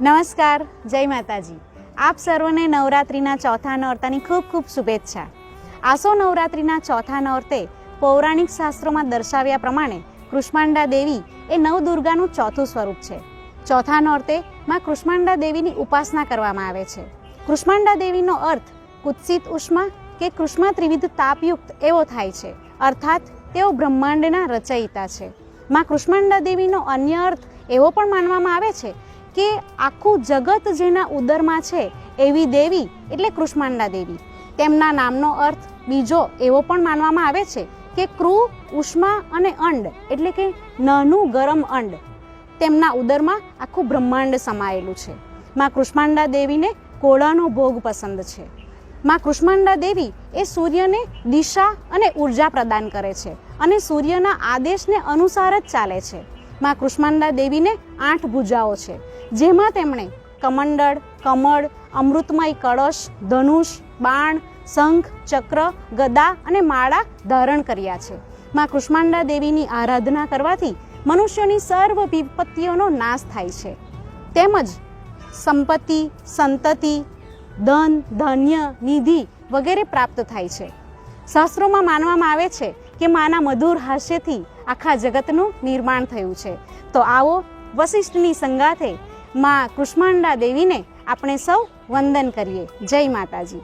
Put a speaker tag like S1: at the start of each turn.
S1: નમસ્કાર, જય માતાજી. આપ સર્વને નવરાત્રિના ચોથા નોરતાની ખૂબ ખૂબ શુભેચ્છા. આસો નવરાત્રિના ચોથા નોરતે પૌરાણિક શાસ્ત્રોમાં દર્શાવ્યા પ્રમાણે કૃષ્માંડા દેવી એ નવદુર્ગાનું ચોથું સ્વરૂપ છે. ચોથા નોરતે માં કૃષ્માંડા દેવીની ઉપાસના કરવામાં આવે છે. કૃષ્માંડા દેવીનો અર્થ કુત્સિત ઉષ્મા કે કૃષ્મા ત્રિવિધ તાપયુક્ત એવો થાય છે. અર્થાત, તેઓ બ્રહ્માંડના રચયિતા છે. માં કૃષ્માંડા દેવીનો અન્ય અર્થ એવો પણ માનવામાં આવે છે કે આખું જગત જેના ઉદરમાં છે એવી દેવી એટલે કૃષ્માંડા દેવી. તેમના નામનો અર્થ બીજો એવો પણ માનવામાં આવે છે કે ક્રુ, ઉષ્મા અને અંડ એટલે કે નાનું ગરમ અંડ. તેમના ઉદરમાં આખું બ્રહ્માંડ સમાયેલું છે. માં કૃષ્માંડા દેવીને કોળાનો ભોગ પસંદ છે. માં કૃષ્માંડા દેવી એ સૂર્યને દિશા અને ઊર્જા પ્રદાન કરે છે અને સૂર્યના આદેશને અનુસાર જ ચાલે છે. માં કૃષ્માંડા દેવીને આઠ ભુજાઓ છે, જેમાં તેમણે કમંડળ, કમળ, અમૃતમય કળશ, ધનુષ, બાણ, શંખ, ચક્ર, ગદા અને માળા ધારણ કર્યા છે. માં કૃષ્માંડા દેવીની આરાધના કરવાથી મનુષ્યોની સર્વ વિપત્તિઓનો નાશ થાય છે. તેમજ સંપત્તિ, સંતતિ, ધન, ધન્ય, નિધિ વગેરે પ્રાપ્ત થાય છે. શાસ્ત્રોમાં માનવામાં આવે છે કે માના મધુર હાસ્યથી આખા જગતનું નિર્માણ થયું છે. તો આવો વશિષ્ઠની સંગાથે માં કૃષ્માંડા દેવીને આપણે સૌ વંદન કરીએ. જય માતાજી.